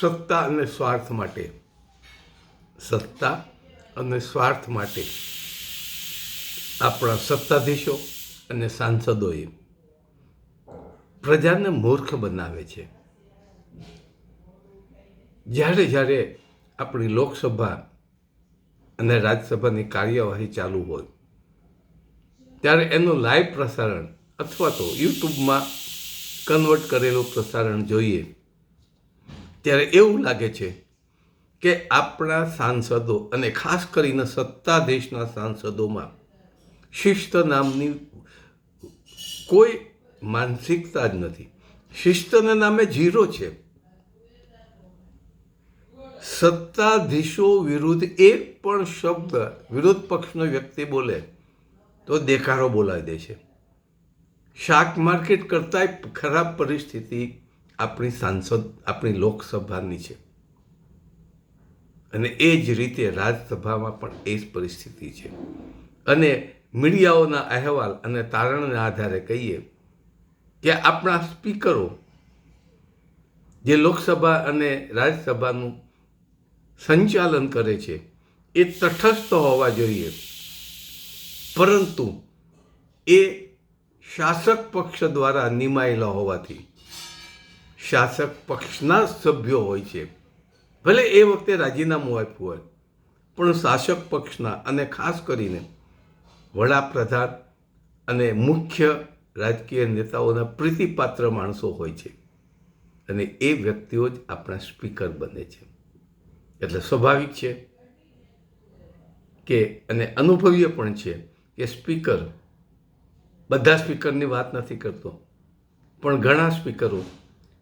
સત્તા અને સ્વાર્થ માટે. સત્તા અને સ્વાર્થ માટે. આપણા સત્તાધીશો અને સાંસદોએ પ્રજાને મૂર્ખ બનાવે છે. જ્યારે જ્યારે આપણી લોકસભા અને રાજ્યસભાની કાર્યવાહી ચાલુ હોય, ત્યારે એનું લાઈવ પ્રસારણ અથવા તો યુટ્યુબમાં કન્વર્ટ કરેલું પ્રસારણ જોઈએ ત્યારે એવું લાગે છે કે આપણા સાંસદો અને ખાસ કરીને સત્તાધીશના સાંસદોમાં શિસ્ત નામની કોઈ માનસિકતા જ નથી. શિસ્તના નામે જીરો છે. સત્તાધીશો વિરુદ્ધ એક પણ શબ્દ વિરોધ પક્ષનો વ્યક્તિ બોલે તો દેખારો બોલાવી દે છે. શાક માર્કેટ કરતાંય ખરાબ પરિસ્થિતિ આપણી સાંસદ, આપણી લોકસભાની છે. અને એ જ રીતે રાજ્યસભામાં પણ એ જ પરિસ્થિતિ છે. અને મીડિયાઓના અહેવાલ અને તારણના આધારે કહીએ કે આપણા સ્પીકરો જે લોકસભા અને રાજ્યસભાનું સંચાલન કરે છે, એ તટસ્થ હોવા જોઈએ. પરંતુ એ શાસક પક્ષ દ્વારા નિમાયેલા હોવાથી શાસક પક્ષના સભ્યો હોય છે. ભલે એ વખતે રાજીનામું આપ્યું હોય, પણ શાસક પક્ષના અને ખાસ કરીને વડાપ્રધાન અને મુખ્ય રાજકીય નેતાઓના પ્રીતિપાત્ર માણસો હોય છે. અને એ વ્યક્તિઓ જ આપણા સ્પીકર બને છે. એટલે સ્વાભાવિક છે કે, અને અનુભવીય પણ છે કે સ્પીકર બધા સ્પીકરની વાત નથી કરતો, પણ ઘણા સ્પીકરો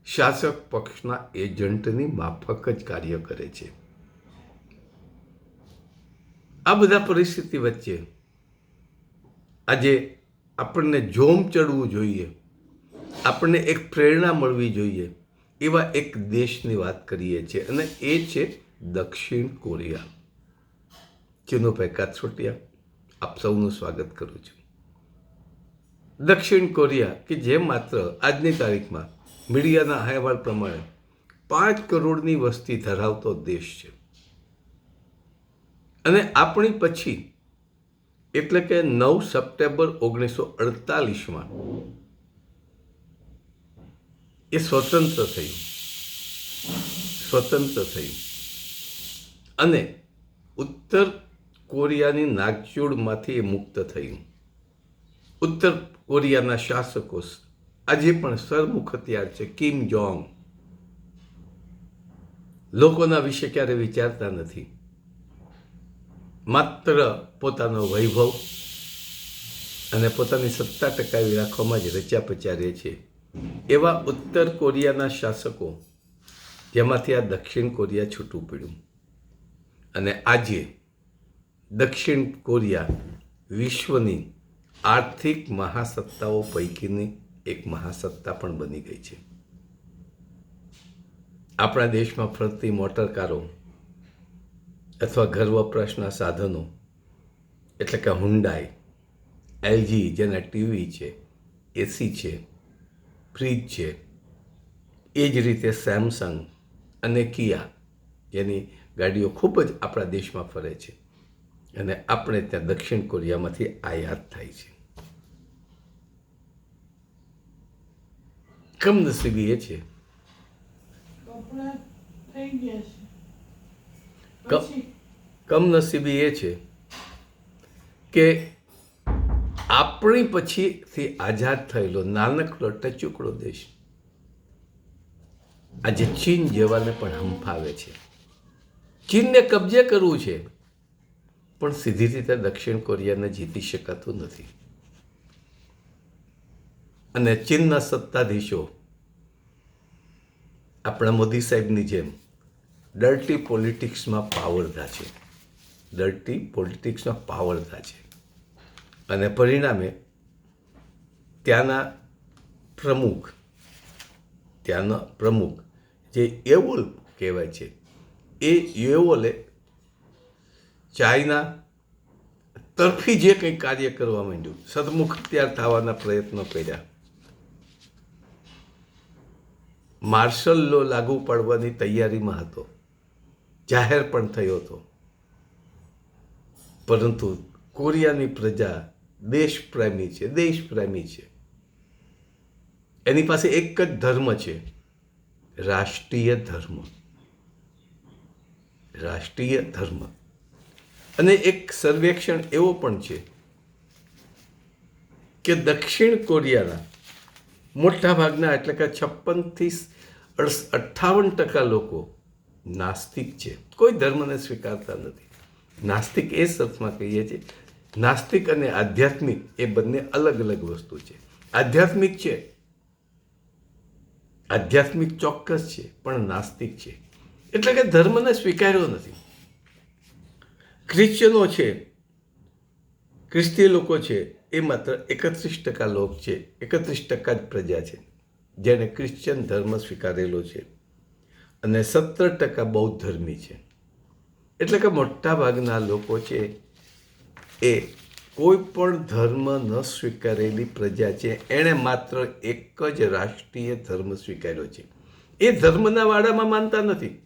શાસક પક્ષના એજન્ટની માફક જ કાર્ય કરે છે. આ બધા પરિસ્થિતિ વચ્ચે આજે આપણને જોમ ચડવું જોઈએ. આપણને એક પ્રેરણા મળવી જોઈએ. એવા એક દેશની વાત કરીએ છીએ અને એ છે દક્ષિણ કોરિયા. ચિનુભાઈ કાછોટિયા આપ સૌનું સ્વાગત કરું છું. દક્ષિણ કોરિયા કે જે માત્ર આજની તારીખમાં મીડિયાના અહેવાલ પ્રમાણે પાંચ કરોડની વસ્તી ધરાવતો દેશ છે. અને આપણી પછી, એટલે કે નવ સપ્ટેમ્બર ઓગણીસો અડતાલીસમાં, એ સ્વતંત્ર થયું. સ્વતંત્ર થયું. અને ઉત્તર કોરિયાની નાગચૂડમાંથી મુક્ત થયું. ઉત્તર કોરિયાના શાસકો આજે પણ સરમુખ હથિયાર છે કિમ જોંગ લોકોના વિશે ક્યારે વિચારતા નથી. માત્ર પોતાનો વૈભવ અને પોતાની સત્તા ટકાવી રાખવામાં જ રચ્યા પચારે છે. એવા ઉત્તર કોરિયાના શાસકો, જેમાંથી આ દક્ષિણ કોરિયા છૂટું પડ્યું. અને આજે દક્ષિણ કોરિયા વિશ્વની આર્થિક મહાસત્તાઓ પૈકીની એક મહાસત્તા પણ બની ગઈ છે. આપણા દેશમાં ફરતી મોટરકારો અથવા ઘર વપરાશના સાધનો, એટલે કે હુન્ડાઈ એલજી જેના ટીવી છે, એસી છે, ફ્રીજ છે, એ જ રીતે સેમસંગ અને કિયા જેની ગાડીઓ ખૂબ જ આપણા દેશમાં ફરે છે અને આપણે ત્યાં દક્ષિણ કોરિયામાંથી આયાત થાય છે. કમનસીબી એ છે? કમનસીબી એ છે કે આપણી પછીથી આઝાદ થયેલો નાનકડો ટચુકડો દેશ આજે ચીન જેવાને પણ હંફાવે છે. ચીનને કબજે કરવું છે પણ સીધી રીતે દક્ષિણ કોરિયાને જીતી શકાતું નથી. અને ચીનના સત્તાધીશો આપણા મોદી સાહેબની જેમ ડર્ટી પોલિટિક્સમાં પાવરધા છે. ડર્ટી પોલિટિક્સમાં પાવરધા છે. અને પરિણામે ત્યાંના પ્રમુખ ત્યાંના પ્રમુખ જે એવોલ કહેવાય છે, એ એવોલે ચાઇના તરફી જે કંઈ કાર્ય કરવા માંડ્યું, સદમુખ અત્યાર થવાના પ્રયત્નો કર્યા. માર્શલ લો લાગુ પાડવાની તૈયારીમાં હતો. જાહેર પણ થયો હતો. પરંતુ કોરિયાની પ્રજા દેશપ્રેમી છે દેશપ્રેમી છે. એની પાસે એક જ ધર્મ છે, રાષ્ટ્રીય ધર્મ. રાષ્ટ્રીય ધર્મ. અને એક સર્વેક્ષણ એવો પણ છે કે દક્ષિણ કોરિયાના મોટા ભાગના એટલે કે છપ્પનથી અઠ્ઠાવન ટકા લોકો નાસ્તિક છે. કોઈ ધર્મને સ્વીકારતા નથી. નાસ્તિક એ અર્થમાં કહીએ છીએ. નાસ્તિક અને આધ્યાત્મિક એ બંને અલગ અલગ વસ્તુ છે. આધ્યાત્મિક છે. આધ્યાત્મિક ચોક્કસ છે, પણ નાસ્તિક છે. એટલે કે ધર્મને સ્વીકાર્યો નથી. ક્રિશ્ચનો છે ખ્રિસ્તી લોકો છે, એ માત્ર એકત્રીસ ટકા લોક છે. એકત્રીસ ટકા જ પ્રજા છે. જેણે ક્રિશ્ચન ધર્મ સ્વીકારેલો છે અને સત્તર ટકા બૌદ્ધ ધર્મી છે. એટલે કે મોટા ભાગના લોકો છે એ કોઈ પણ ધર્મ ન સ્વીકારેલી પ્રજા છે, એણે માત્ર એક જ રાષ્ટ્રીય ધર્મ સ્વીકાર્યો છે. એ ધર્મના વાડામાં માનતા નથી.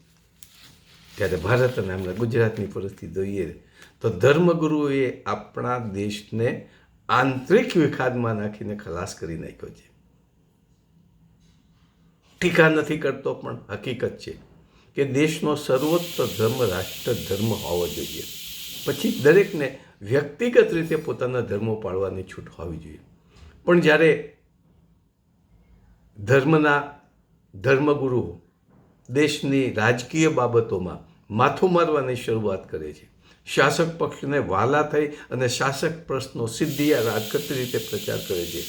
ત્યારે ભારત અને હમણાં ગુજરાતની પરિસ્થિતિ જોઈએ તો ધર્મગુરુએ આપણા દેશને આંતરિક વિખાદમાં નાખીને ખલાસ કરી નાખ્યો છે. ટીકા નથી કરતો, પણ હકીકત છે કે દેશનો સર્વોચ્ચ ધર્મ રાષ્ટ્ર ધર્મ હોવો જોઈએ. પછી દરેકને વ્યક્તિગત રીતે પોતાના ધર્મો પાળવાની છૂટ હોવી જોઈએ. પણ જ્યારે ધર્મના ધર્મગુરુઓ દેશની રાજકીય બાબતોમાં માથું મારવાની શરૂઆત કરે છે, શાસક પક્ષને વાલા થઈ અને શાસક પ્રશ્નો સીધી આ રાજકીય રીતે પ્રચાર કરે છે,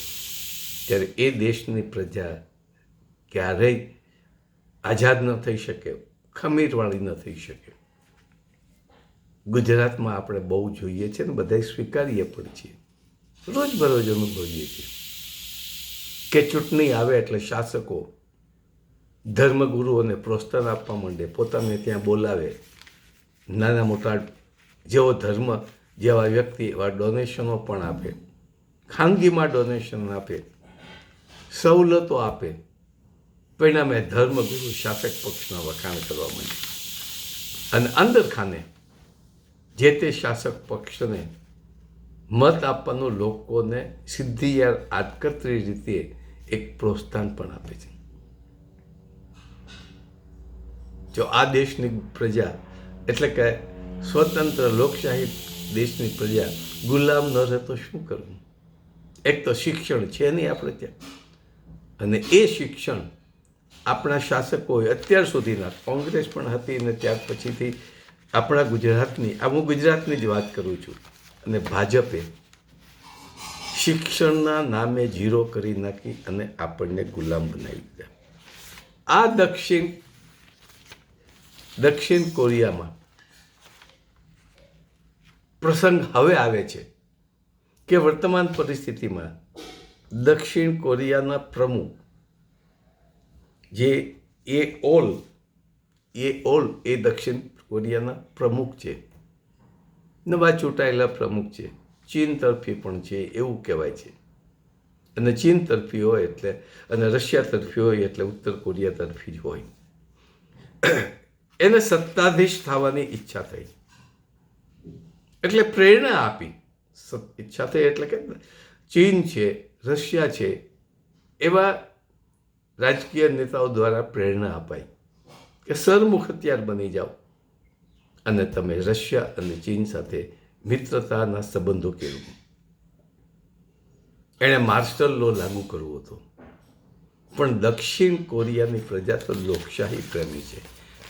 ત્યારે એ દેશની પ્રજા ક્યારેય આઝાદ ન થઈ શકે, ખમીરવાળી ન થઈ શકે. ગુજરાતમાં આપણે બહુ જોઈએ છે ને બધા સ્વીકારીએ પણ છીએ. રોજબરોજ અનુભવીએ છીએ. કે ચૂંટણી આવે એટલે શાસકો ધર્મગુરુઓને પ્રોત્સાહન આપવા માંડે, પોતાને ત્યાં બોલાવે. નાના મોટા જેવો ધર્મ, જેવા વ્યક્તિ, એવા ડોનેશનો પણ આપે. ખાનગીમાં ડોનેશન આપે. સવલતો આપે. પરિણામે ધર્મગુરુ શાસક પક્ષના વખાણ કરવા માંડ્યા. અને અંદર ખાને જે તે શાસક પક્ષને મત આપવાનું લોકોને સિદ્ધિયાર યાર આડકતરી રીતે એક પ્રોત્સાહન પણ આપે છે. જો આ દેશની પ્રજા, એટલે કે સ્વતંત્ર લોકશાહી દેશની પ્રજા ગુલામ ન રહે તો શું કરવું? એક તો શિક્ષણ છે નહીં આપણે ત્યાં. અને એ શિક્ષણ આપણા શાસકોએ અત્યાર સુધીના, કોંગ્રેસ પણ હતી અને ત્યાર પછીથી આપણા ગુજરાતની આ હું ગુજરાતની જ વાત કરું છું. અને ભાજપે શિક્ષણના નામે જીરો કરી નાખી અને આપણને ગુલામ બનાવી દીધા. આ દક્ષિણ દક્ષિણ કોરિયામાં પ્રસંગ હવે આવે છે કે વર્તમાન પરિસ્થિતિમાં દક્ષિણ કોરિયાના પ્રમુખ જે એ ઓલ એ ઓલ એ દક્ષિણ કોરિયાના પ્રમુખ છે. નવા ચૂંટાયેલા પ્રમુખ છે. ચીન તરફી પણ છે, એવું કહેવાય છે. અને ચીન તરફી હોય એટલે, અને રશિયા તરફી હોય એટલે ઉત્તર કોરિયા તરફી જ હોય. એને સત્તાધીશ થવાની ઈચ્છા થઈ. એટલે પ્રેરણા આપી. ઈચ્છા થઈ એટલે કે ચીન છે, રશિયા છે, એવા રાજકીય નેતાઓ દ્વારા પ્રેરણા અપાઈ કે સરમુખ હથિયાર બની જાઓ. અને તમે રશિયા અને ચીન સાથે મિત્રતાના સંબંધો કેળવો. એણે માર્શલ લો લાગુ કરવો હતો. પણ દક્ષિણ કોરિયાની પ્રજા તો લોકશાહી પ્રેમી છે.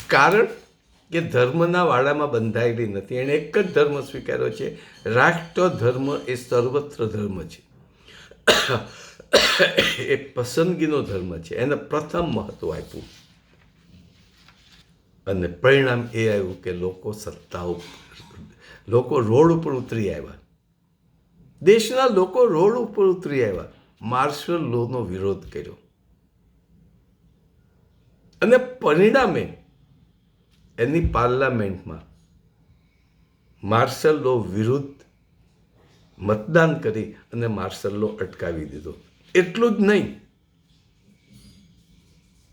કારણ કે ધર્મના વાડામાં બંધાયેલી નથી. એણે એક જ ધર્મ સ્વીકાર્યો છે. રાષ્ટ્ર ધર્મ એ સર્વત્ર ધર્મ છે. એ પસંદગીનો ધર્મ છે. એને પ્રથમ મહત્વ આપ્યું. અને પરિણામ એ આવ્યું કે લોકો સત્તા લોકો રોડ ઉપર ઉતરી આવ્યા. દેશના લોકો રોડ ઉપર ઉતરી આવ્યા. માર્શલ લોનો વિરોધ કર્યો. અને પરિણામે એની પાર્લામેન્ટમાં માર્શલ લો વિરુદ્ધ મતદાન કરી અને માર્શલ લો અટકાવી દીધો. એટલું જ નહીં.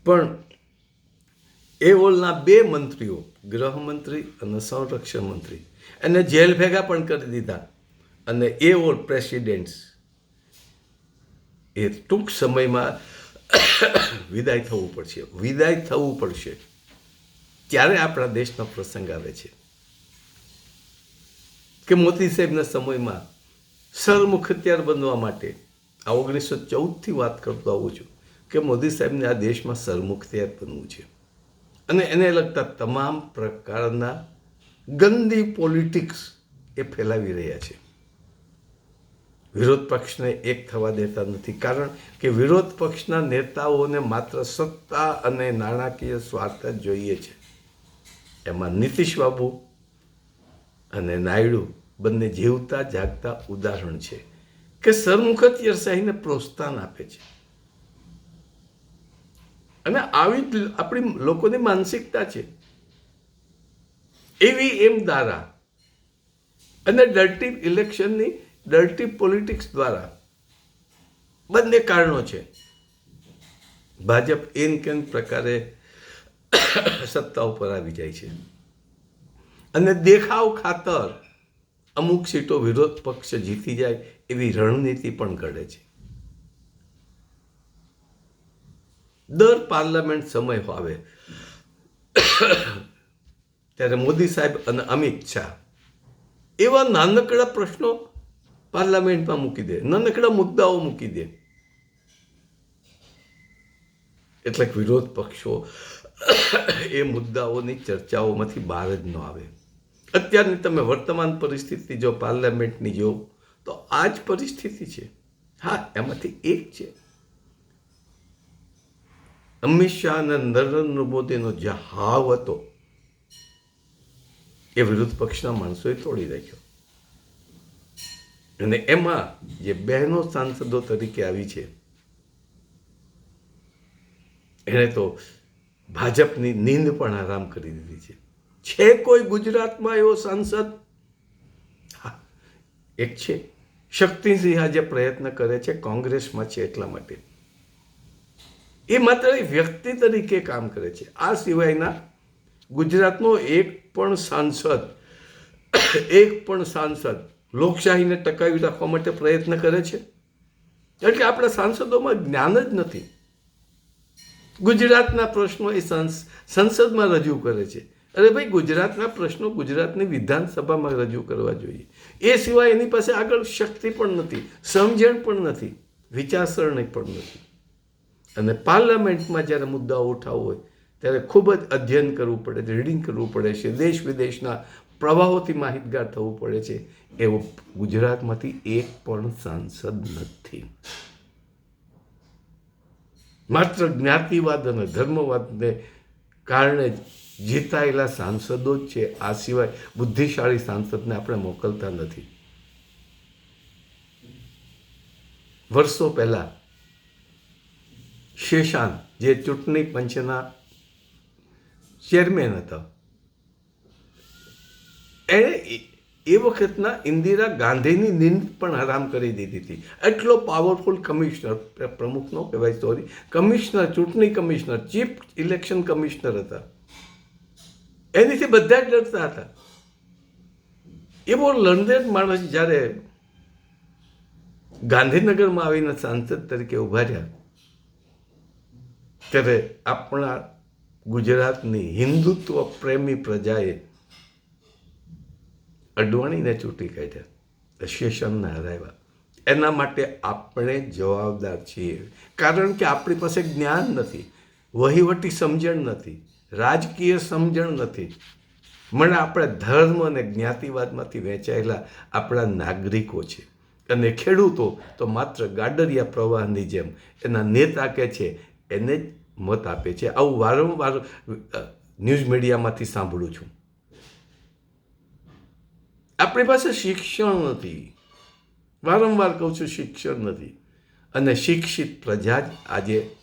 પણ એ ઓલના બે મંત્રીઓ, ગૃહમંત્રી અને સંરક્ષણ મંત્રી, એને જેલ ભેગા પણ કરી દીધા. અને એ ઓલ પ્રેસિડેન્ટ્સ એ ટૂંક સમયમાં વિદાય થવું પડશે. વિદાય થવું પડશે. ત્યારે આપણા દેશનો પ્રસંગ આવે છે. કે મોદી સાહેબના સમયમાં સરમુખ હથિયાર બનવા માટે આ ઓગણીસો ચૌદથી વાત કરતો આવું છું કે મોદી સાહેબને આ દેશમાં સરમુખ હથિયાર બનવું છે. અને એને લગતા તમામ પ્રકારના ગંદી પોલિટિક્સ એ ફેલાવી રહ્યા છે. વિરોધ પક્ષને એક થવા દેતા નથી. કારણ કે વિરોધ પક્ષના નેતાઓને માત્ર સત્તા અને નાણાકીય સ્વાર્થ જ જોઈએ છે. એમાં નીતિશ બાબુ અને નાયડુ બંને જીવતા જાગતા ઉદાહરણ છે. કે સરમુખત્યરશાહીને પ્રોત્સાહન આપે છે? અને આવી આપણી લોકોની માનસિકતા છે. એવી એમ દ્વારા અને ડર્ટી ઇલેક્શનની ડર્ટી પોલિટિક્સ દ્વારા બંને કારણો છે. ભાજપ એન કેન પ્રકારે સત્તા ઉપર આવી જાય છે. અને દેખાવ ખાતર અમુક સીટો વિરોધ પક્ષ જીતી જાય એવી રણનીતિ પણ ઘડે છે. દર પાર્લામેન્ટ સમય આવે ત્યારે મોદી સાહેબ અને અમિત શાહ એવા નાનકડા પ્રશ્નો પાર્લામેન્ટમાં મૂકી દે, નાનકડા મુદ્દાઓ મૂકી દે. એટલે વિરોધ પક્ષો એ મુદ્દાઓની ચર્ચાઓમાંથી બહાર જ ન આવે. અત્યારની તમે વર્તમાન પરિસ્થિતિ જો પાર્લામેન્ટની જો, તો આ જ પરિસ્થિતિ છે. હા, એમાંથી એક છે. અમિત શાહ અને નરેન્દ્ર મોદીનો જે હાવ હતો, એ વિરોધ પક્ષના માણસોએ તોડી રાખ્યો અને એમાં જે બહેનો સાંસદો તરીકે આવી છે, એણે તો ભાજપની નીંદ પણ આરામ કરી દીધી છે. છે કોઈ ગુજરાતમાં એવો સાંસદ? હા, એક છે. શક્તિસિંહ આજે પ્રયત્ન કરે છે કોંગ્રેસમાં છે એટલા માટે. એ માત્ર વ્યક્તિ તરીકે કામ કરે છે. આ સિવાયના ગુજરાતનો એક પણ સાંસદ, એક પણ સાંસદ લોકશાહીને ટકાવી રાખવા માટે પ્રયત્ન કરે છે. એટલે આપણા સાંસદોમાં જ્ઞાન જ નથી. ગુજરાતના પ્રશ્નો એ સંસ- સંસદમાં રજૂ કરે છે. અરે ભાઈ, ગુજરાતના પ્રશ્નો ગુજરાતની વિધાનસભામાં રજૂ કરવા જોઈએ. એ સિવાય એની પાસે આગળ શક્તિ પણ નથી, સમજણ પણ નથી, વિચારસરણી પણ નથી. અને પાર્લામેન્ટમાં જ્યારે મુદ્દાઓ ઉઠાવવો હોય, ત્યારે ખૂબ જ અધ્યયન કરવું પડે છે, રીડિંગ કરવું પડે છે, દેશ વિદેશના પ્રવાહોથી માહિતગાર થવું પડે છે, એવો ગુજરાતમાંથી એક પણ સાંસદ નથી. માત્ર જ્ઞાતિવાદ અને ધર્મવાદને કારણે જ જીતાયેલા સાંસદો જ છે. આ સિવાય બુદ્ધિશાળી સાંસદને આપણે મોકલતા નથી. વર્ષો પહેલા શેષાન જે ચૂંટણી પંચના ચેરમેન હતા, એણે એ- વખતના ઇન્દિરા ગાંધીની નિંદ પણ હરામ કરી દીધી હતી. એટલો પાવરફુલ કમિશનર પ્રમુખનો કહેવાય સોરી કમિશનર ચૂંટણી કમિશનર ચીફ ઇલેક્શન કમિશનર હતા. એનીથી બધા જ ડરતા હતા. એવો લંડન માણસ જ્યારે ગાંધીનગરમાં આવીને સાંસદ તરીકે ઊભા રહ્યા, ત્યારે આપણા ગુજરાતની હિન્દુત્વ પ્રેમી પ્રજાએ અડવાણીને ચૂંટી કાઢ્યા શેષનને હરાવ્યા. એના માટે આપણે જવાબદાર છીએ. કારણ કે આપણી પાસે જ્ઞાન નથી, વહીવટી સમજણ નથી. રાજકીય સમજણ નથી. મને આપણે ધર્મ અને જ્ઞાતિવાદમાંથી વહેંચાયેલા આપણા નાગરિકો છે અને ખેડૂતો તો માત્ર ગાડરિયા પ્રવાહની જેમ એના નેતા કે છે એને જ મત આપે છે. આવું વારંવાર ન્યૂઝ મીડિયામાંથી સાંભળું છું. આપણી પાસે શિક્ષણ નથી. વારંવાર કહું છું શિક્ષણ નથી. અને શિક્ષિત પ્રજા જ આજે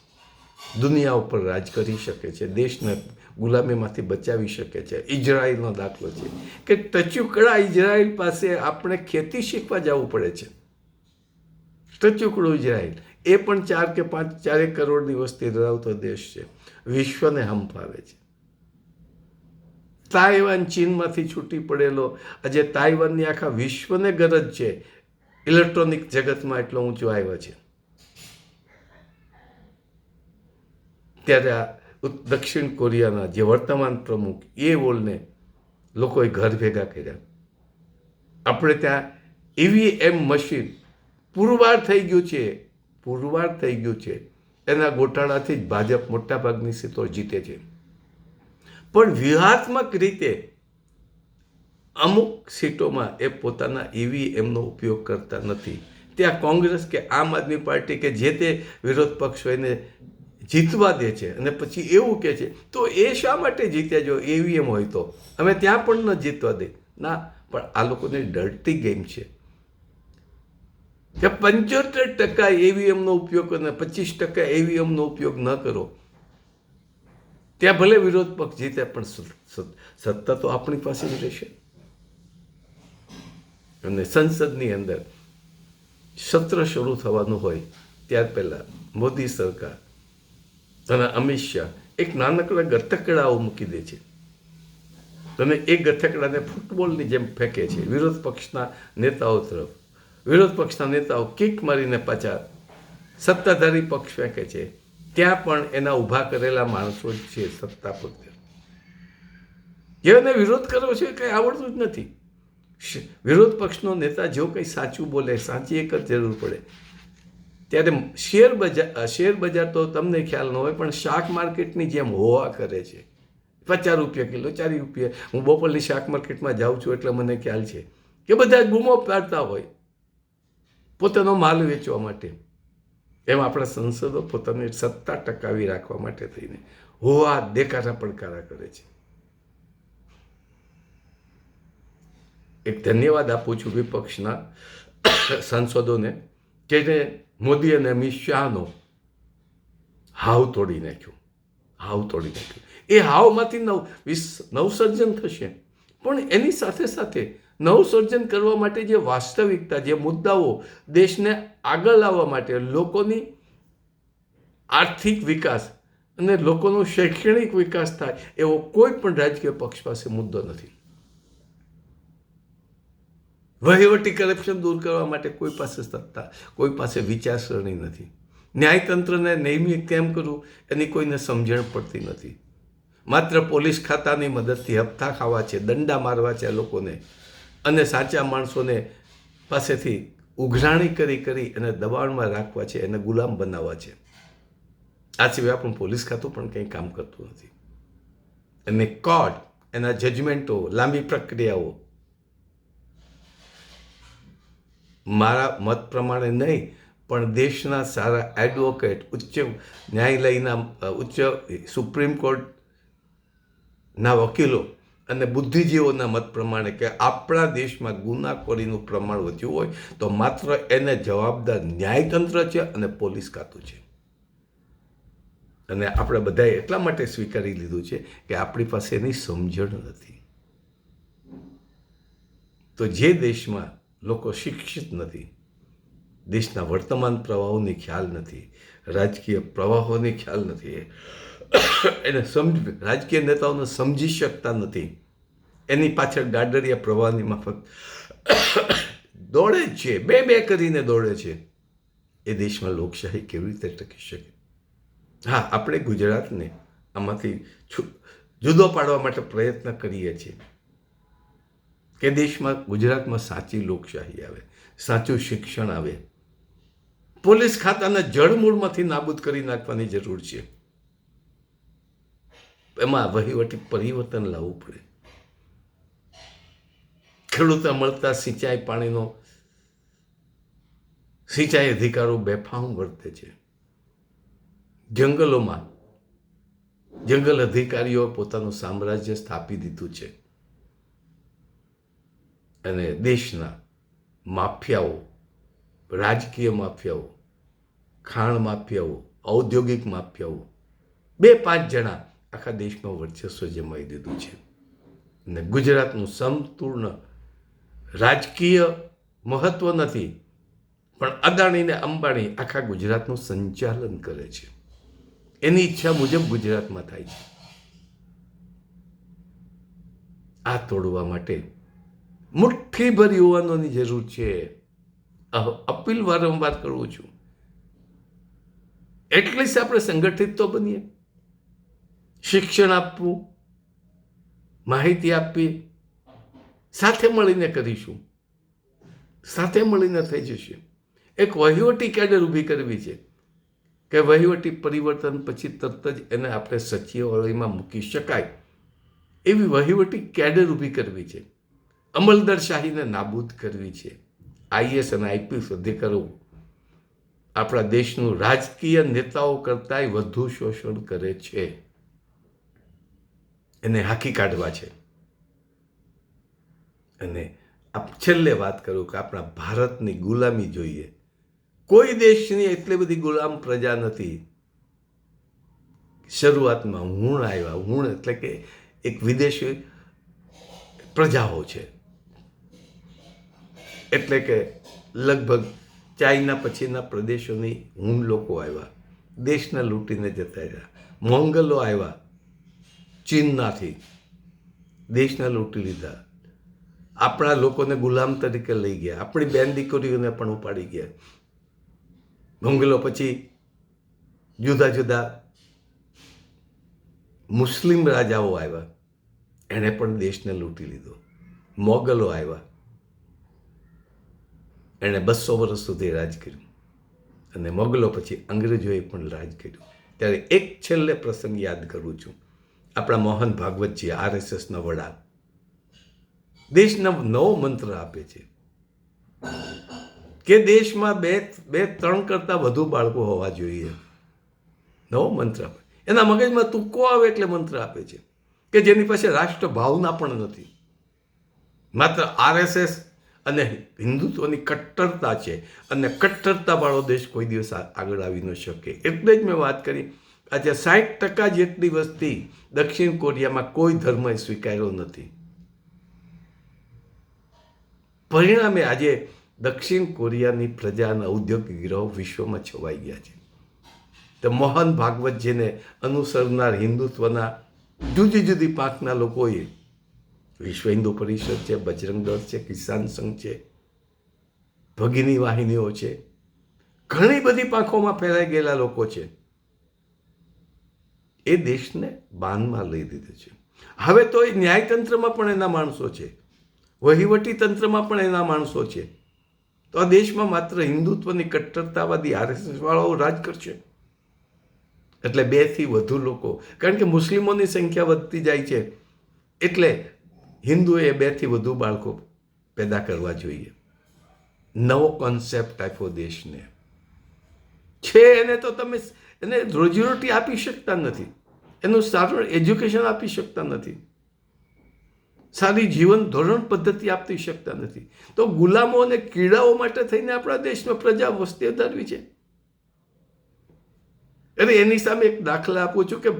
દુનિયા ઉપર રાજ કરી શકે છે. દેશને ગુલામીમાંથી બચાવી શકે છે. ઇઝરાયલનો દાખલો છે કે ટચુકડા ઇઝરાયલ પાસે આપણે ખેતી શીખવા જવું પડે છે. ટચુકડું ઇઝરાયલ. એ પણ ચાર કે પાંચ, ચારેક કરોડની વસ્તી ધરાવતો દેશ છે. વિશ્વને હંફાવે છે. તાઇવાન ચીનમાંથી છૂટી પડેલો, આજે તાઇવાનની આખા વિશ્વને ગરજ છે. ઇલેક્ટ્રોનિક જગતમાં એટલો ઊંચો આવ્યો છે. ત્યારે આ દક્ષિણ કોરિયાના જે વર્તમાન પ્રમુખ એ વોલને લોકોએ ઘર ભેગા કર્યા. આપણે ત્યાં ઈવીએમ મશીન પુરવાર થઈ ગયું છે, પુરવાર થઈ ગયું છે. એના ગોટાળાથી જ ભાજપ મોટાભાગની સીટો જીતે છે. પણ વ્યૂહાત્મક રીતે અમુક સીટોમાં એ પોતાના ઈવીએમનો ઉપયોગ કરતા નથી. ત્યાં કોંગ્રેસ કે આમ આદમી પાર્ટી કે જે તે વિરોધ પક્ષ હોય એને જીતવા દે છે. અને પછી એવું કહે છે, તો એ શા માટે જીત્યા? જો એવીએમ હોય તો. અમે ત્યાં પણ ન જીતવા દે. ના, પણ આ લોકોની ડર્ટી ગેમ છે. કે પંચોતેર ટકા એવીએમનો ઉપયોગ અને પચીસ ટકા એવીએમનો ઉપયોગ ન કરો. ત્યાં ભલે વિરોધ પક્ષ જીતે, પણ સત- સત- સત્તા તો આપણી પાસે જ રહેશે. અને સંસદની અંદર સત્ર શરૂ થવાનું હોય, ત્યાર પહેલાં મોદી સરકાર અને અમિત શાહ એક નાનકડા ગતકડાઓ મૂકી દે છે. તને એ ગથકડાને ફૂટબોલની જેમ ફેંકે છે. વિરોધ પક્ષના નેતાઓ તરફ. વિરોધ પક્ષના નેતાઓ કિક મારીને પાછા સત્તાધારી પક્ષ ફેંકે છે. ત્યાં પણ એના ઊભા કરેલા માણસો જ છે સત્તા પોતે જેને વિરોધ કર્યો છે કંઈ આવડતું જ નથી. વિરોધ પક્ષનો નેતા જો કંઈ સાચું બોલે, સાચી એક જ જરૂર પડે. ત્યારે શેર બજાર શેર બજાર તો તમને ખ્યાલ ન હોય, પણ શાક માર્કેટની જેમ હોવા કરે છે. પચાસ રૂપિયા કિલો, ચાલીસ રૂપિયા. હું બપોરની શાક માર્કેટમાં જાઉં છું એટલે મને ખ્યાલ છે કે બધા બૂમો પાડતા હોય. પોતાનો માલ વેચવા માટે. એમ આપણા સંસદો પોતાની સત્તા ટકાવી રાખવા માટે થઈને હોવા દેખાતા પડકારા કરે છે. એક ધન્યવાદ આપું છું વિપક્ષના સાંસદોને કે મોદી અને અમિત શાહનો હાવ તોડી નાખ્યો. હાવ તોડી નાખ્યો. એ હાવમાંથી નવ વિસ નવસર્જન થશે. પણ એની સાથે સાથે નવસર્જન કરવા માટે જે વાસ્તવિકતા, જે મુદ્દાઓ દેશને આગળ લાવવા માટે લોકોની આર્થિક વિકાસ અને લોકોનો શૈક્ષણિક વિકાસ થાય એવો કોઈ પણ રાજકીય પક્ષ પાસે મુદ્દો નથી. વહીવટી કરપ્શન દૂર કરવા માટે કોઈ પાસે સત્તા, કોઈ પાસે વિચારસરણી નથી. ન્યાયતંત્રને નિયમિત કેમ કરવું? એની કોઈને સમજણ પડતી નથી. માત્ર પોલીસ ખાતાની મદદથી હપ્તા ખાવા છે, દંડા મારવા છે લોકોને. અને સાચા માણસોને પાસેથી ઉઘરાણી કરી કરી અને દબાણમાં રાખવા છે, એને ગુલામ બનાવવા છે. આ સિવાય આપણું પોલીસ ખાતું પણ કંઈ કામ કરતું નથી. અને કોર્ટ, એના જજમેન્ટો, લાંબી પ્રક્રિયાઓ મારા મત પ્રમાણે નહીં, પણ દેશના સારા એડવોકેટ ઉચ્ચ ન્યાયાલયના ઉચ્ચ સુપ્રીમ કોર્ટના વકીલો અને બુદ્ધિજીવોના મત પ્રમાણે કે આપણા દેશમાં ગુનાખોરીનું પ્રમાણ વધ્યું હોય, તો માત્ર એને જવાબદાર ન્યાયતંત્ર છે અને પોલીસ ખાતું છે. અને આપણે બધાએ એટલા માટે સ્વીકારી લીધું છે કે આપણી પાસે એની સમજણ નથી. તો જે દેશમાં લોકો શિક્ષિત નથી. દેશના વર્તમાન પ્રવાહોની ખ્યાલ નથી. રાજકીય પ્રવાહોની ખ્યાલ નથી. એને સમજ, રાજકીય નેતાઓને સમજી શકતા નથી. એની પાછળ ગાડરિયા પ્રવાહની માફક દોડે છે. બે બે કરીને દોડે છે. એ દેશમાં લોકશાહી કેવી રીતે ટકી શકે? હા, આપણે ગુજરાતને આમાંથી જુદો પાડવા માટે પ્રયત્ન કરીએ છીએ. કે દેશમાં ગુજરાતમાં સાચી લોકશાહી આવે, સાચું શિક્ષણ આવે? પોલીસ ખાતાને જળમૂળમાંથી નાબૂદ કરી નાખવાની જરૂર છે. એમાં વહીવટી પરિવર્તન લાવવું પડે. ખેડૂતો મળતા સિંચાઈ પાણીનો, સિંચાઈ અધિકારો બેફામ વર્તે છે. જંગલોમાં જંગલ અધિકારીઓ પોતાનું સામ્રાજ્ય સ્થાપી દીધું છે. અને દેશના માફિયાઓ, રાજકીય માફિયાઓ, ખાણ માફિયાઓ, ઔદ્યોગિક માફિયાઓ, બે પાંચ જણા આખા દેશમાં વર્ચસ્વ જમાવી દીધું છે. અને ગુજરાતનું સંપૂર્ણ રાજકીય મહત્વ નથી, પણ અદાણી ને અંબાણી આખા ગુજરાતનું સંચાલન કરે છે. એની ઈચ્છા મુજબ ગુજરાતમાં થાય છે. આ તોડવા માટે મુઠ્ઠીભર યુવાનોની જરૂર છે. અપીલ વારંવાર કરું છું. એટલીસ્ટ આપણે સંગઠિત તો બનીએ. શિક્ષણ આપવું, માહિતી આપવી, સાથે મળીને કરીશું. સાથે મળીને થઈ જશે. એક વહીવટી કેડર ઊભી કરવી છે કે વહીવટી પરિવર્તન પછી તરત જ એને આપણે સચિવાલયમાં મૂકી શકાય. એવી વહીવટી કેડર ઊભી કરવી છે. અમલદારશાહીને નાબૂદ કરવી છે. આઈએસ અને આઈપીએસ અધિકારો આપણા દેશનું રાજકીય નેતાઓ કરતાંય વધુ શોષણ કરે છે. એને હાકી કાઢવા છે. અને આપ છેલ્લે વાત કરું કે આપણા ભારતની ગુલામી જોઈએ. કોઈ દેશની એટલી બધી ગુલામ પ્રજા નથી. શરૂઆતમાં હુણ આવ્યા હુણ એટલે કે એક વિદેશી પ્રજાઓ છે. એટલે કે લગભગ ચાઇના પછીના પ્રદેશોની હું લોકો આવ્યા. દેશને લૂંટીને જતા રહ્યા. મોંગલો આવ્યા. ચીનનાથી દેશને લૂંટી લીધા. આપણા લોકોને ગુલામ તરીકે લઈ ગયા. આપણી બેન દીકરીઓને પણ ઉપાડી ગયા. મોંગલો પછી જુદા જુદા મુસ્લિમ રાજાઓ આવ્યા. એણે પણ દેશને લૂંટી લીધો. મોગલો આવ્યા. એણે બસો વર્ષ સુધી રાજ કર્યું. અને મોગલો પછી અંગ્રેજોએ પણ રાજ કર્યું. ત્યારે એક છેલ્લે પ્રસંગ યાદ કરું છું. આપણા મોહન ભાગવતજી આરએસએસના વડા દેશના નવો મંત્ર આપે છે કે દેશમાં બે બે, ત્રણ કરતાં વધુ બાળકો હોવા જોઈએ. નવો મંત્ર આપે. એના મગજમાં તુક્કો આવે એટલે મંત્ર આપે છે કે જેની પાસે રાષ્ટ્ર ભાવના પણ નથી. માત્ર આરએસએસ અને હિન્દુત્વની કટ્ટરતા છે. અને કટ્ટરતાવાળો દેશ કોઈ દિવસ આગળ આવી ન શકે. એટલે જ મેં વાત કરી. આજે સાઠ ટકા જેટલી વસ્તી દક્ષિણ કોરિયામાં કોઈ ધર્મ સ્વીકાર્યો નથી. પરિણામે આજે દક્ષિણ કોરિયાની પ્રજાના ઔદ્યોગિક ગ્રહો વિશ્વમાં છવાઈ ગયા છે. તો મોહન ભાગવતજીને અનુસરનાર હિન્દુત્વના જુદી જુદી પાંખના લોકોએ વિશ્વ હિન્દુ પરિષદ છે, બજરંગ દળ છે, કિસાન સંઘ છે, ભગીની વાહિનીઓ છે. ઘણી બધી પાંખોમાં ફેલાઈ ગયેલા લોકો છે. એ દેશને બાનમાં લઈ દીધો છે. હવે તો એ ન્યાયતંત્રમાં પણ એના માણસો છે. વહીવટી તંત્રમાં પણ એના માણસો છે. તો આ દેશમાં માત્ર હિન્દુત્વની કટ્ટરતાવાદી આરએસએસવાળાઓ રાજ કરશે એટલે બેથી વધુ લોકો. કારણ કે મુસ્લિમોની સંખ્યા વધતી જાય છે. એટલે હિન્દુએ બેથી વધુ બાળકો પેદા કરવા જોઈએ. નવો કોન્સેપ્ટ આપ્યો દેશને. છે, એને તો તમે એને રોજીરોટી આપી શકતા નથી. એનું સારું એજ્યુકેશન આપી શકતા નથી. સારી જીવન ધોરણ પદ્ધતિ આપી શકતા નથી. તો ગુલામો અને કીડાઓ માટે થઈને આપણા દેશમાં પ્રજા વસ્તી વધારવી છે. એટલે એની સામે એક દાખલા આપું છું કે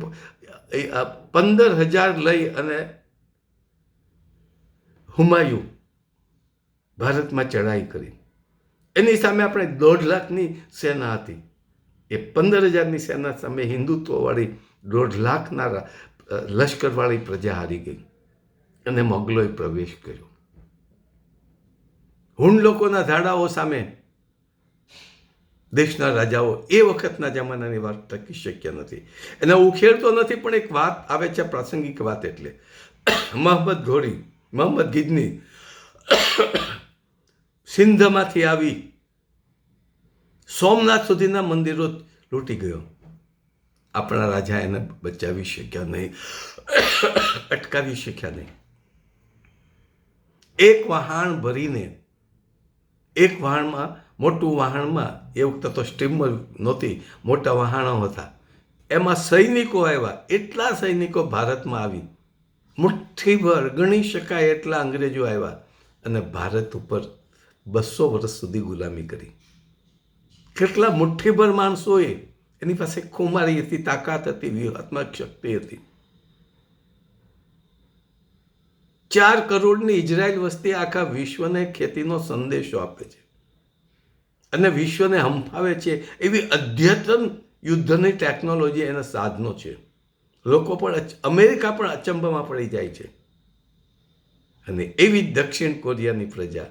પંદર હજાર લઈ અને હુમાયુ ભારતમાં ચડાઈ કરી. એની સામે આપણે દોઢ લાખની સેના હતી. એ પંદર હજારની સેના સામે હિન્દુત્વવાળી દોઢ લાખના લશ્કરવાળી પ્રજા હારી ગઈ અને મોગલોએ પ્રવેશ કર્યો. હુણ લોકોના ધાડાઓ સામે દેશના રાજાઓ એ વખતના જમાનાની વાત ટકી શક્ય નથી. એને ઉખેડતો નથી, પણ એક વાત આવે છે, પ્રાસંગિક વાત એટલે. મોહમ્મદ ઘોડી મોહમ્મદ ગિજની સિંધમાંથી આવી સોમનાથ સુધીના મંદિરો લૂંટી ગયો. આપણા રાજા એને બચાવી શક્યા નહીં, અટકાવી શક્યા નહીં. એક વહાણ ભરીને, એક વહાણમાં મોટું વહાણમાં એ વખતે તો સ્ટીમર નહોતી, મોટા વહાણો હતા. એમાં સૈનિકો આવ્યા, એટલા સૈનિકો ભારતમાં આવી. મુઠ્ઠીભર ગણી શકાય એટલા અંગ્રેજો આવ્યા અને ભારત ઉપર બસો વર્ષ સુધી ગુલામી કરી. કેટલા મુઠ્ઠીભર માણસોએ એની પાસે ખુમારી હતી, તાકાત હતી, વ્યૂહાત્મક શક્તિ હતી. ચાર કરોડની ઇઝરાયલ વસ્તી આખા વિશ્વને ખેતીનો સંદેશો આપે છે. અને વિશ્વને હંફાવે છે એવી અદ્યતન યુદ્ધની ટેકનોલોજી એના સાધનો છે. લોકો પણ અમેરિકા પણ અચંબામાં પડી જાય છે. અને એવી દક્ષિણ કોરિયાની પ્રજા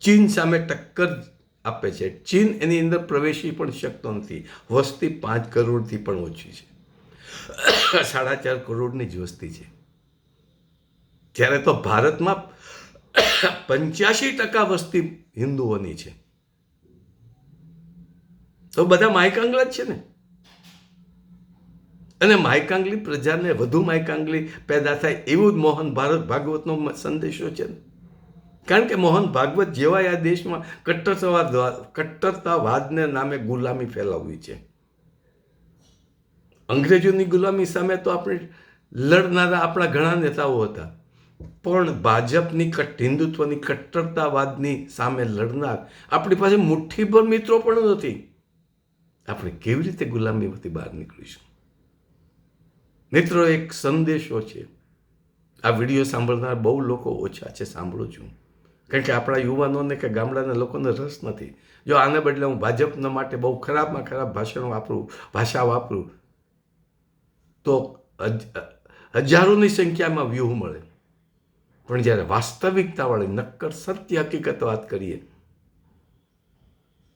ચીન સામે ટક્કર આપે છે. ચીન એની અંદર પ્રવેશી પણ શકતો નથી. વસ્તી પાંચ કરોડથી પણ ઓછી છે. સાડા ચાર કરોડની જ વસ્તી છે. જ્યારે તો ભારતમાં પંચ્યાસી ટકા વસ્તી હિન્દુઓની છે. તો બધા માયકાંગલા જ છે ને? અને માયકાંગલી પ્રજાને વધુ માયકાંગલી પેદા થાય એવું જ મોહન ભારત ભાગવતનો સંદેશો છે કારણ કે મોહન ભાગવત જેવા આ દેશમાં કટ્ટરતાવાદ કટ્ટરતાવાદને નામે ગુલામી ફેલાવવી છે. અંગ્રેજોની ગુલામી સામે તો આપણે લડનારા આપણા ઘણા નેતાઓ હતા. પણ ભાજપની કટ, હિન્દુત્વની કટ્ટરતાવાદની સામે લડનાર આપણી પાસે મુઠ્ઠીભર મિત્રો પણ નથી. આપણે કેવી રીતે ગુલામીમાંથી બહાર નીકળીશું? મિત્રો, એક સંદેશો છે. આ વીડિયો સાંભળનાર બહુ લોકો ઓછા છે, સાંભળું છું. કારણ કે આપણા યુવાનોને કે ગામડાના લોકોને રસ નથી. જો આને બદલે હું ભાજપના માટે બહુ ખરાબમાં ખરાબ ભાષણો વાપરું, ભાષા વાપરું, તો હજારોની સંખ્યામાં વ્યૂહ મળે. પણ જ્યારે વાસ્તવિકતાવાળી નક્કર સત્ય હકીકત વાત કરીએ,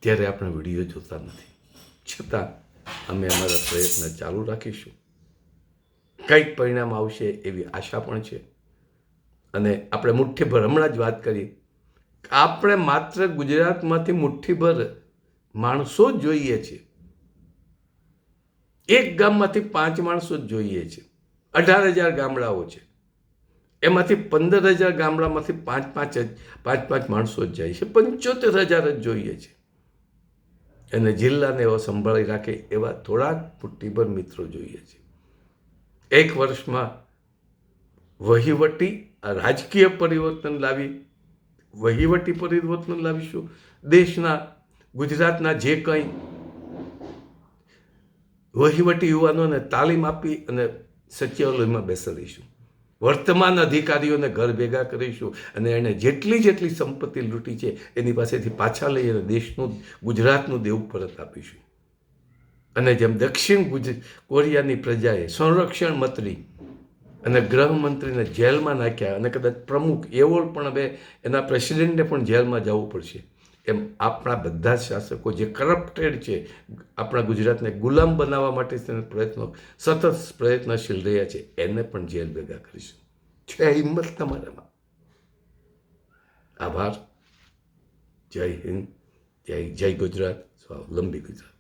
ત્યારે આપણે વીડિયો જોતા નથી. છતાં અમે અમારા પ્રયત્ન ચાલુ રાખીશું. કંઈક પરિણામ આવશે એવી આશા પણ છે. અને આપણે મુઠ્ઠીભર, હમણાં જ વાત કરી, આપણે માત્ર ગુજરાતમાંથી મુઠ્ઠીભર માણસો જ જોઈએ છે. એક ગામમાંથી પાંચ માણસો જ જોઈએ છે. અઢાર હજાર ગામડાઓ છે. એમાંથી પંદર હજાર ગામડામાંથી પાંચ પાંચ પાંચ પાંચ માણસો જ જાય છે. પંચોતેર હજાર જ જોઈએ છે. અને જિલ્લાને એવો સંભાળી રાખે એવા થોડાક મુઠ્ઠીભર મિત્રો જોઈએ છે. એક વર્ષમાં વહીવટી રાજકીય પરિવર્તન લાવી, વહીવટી પરિવર્તન લાવીશું. દેશના, ગુજરાતના જે કંઈ વહીવટી યુવાનોને તાલીમ આપી અને સચિવાલયમાં બેસાડીશું. વર્તમાન અધિકારીઓને ઘર ભેગા કરીશું અને એણે જેટલી જેટલી સંપત્તિ લૂંટી છે, એની પાસેથી પાછા લઈ અને દેશનું, ગુજરાતનું દેવું પરત આપીશું. અને જેમ દક્ષિણ ગુજ કોરિયાની પ્રજાએ સંરક્ષણ મંત્રી અને ગૃહમંત્રીને જેલમાં નાખ્યા અને કદાચ પ્રમુખ એવોર્ડ પણ હવે એના પ્રેસિડેન્ટને પણ જેલમાં જવું પડશે, એમ આપણા બધા જ શાસકો જે કરપ્ટેડ છે, આપણા ગુજરાતને ગુલામ બનાવવા માટે તેના પ્રયત્નો, સતત પ્રયત્નશીલ રહ્યા છે, એને પણ જેલ ભેગા કરીશું. છે હિંમત તમારામાં. આભાર. જય હિન્દ. જય જય ગુજરાત. સ્વાવલંબી ગુજરાત.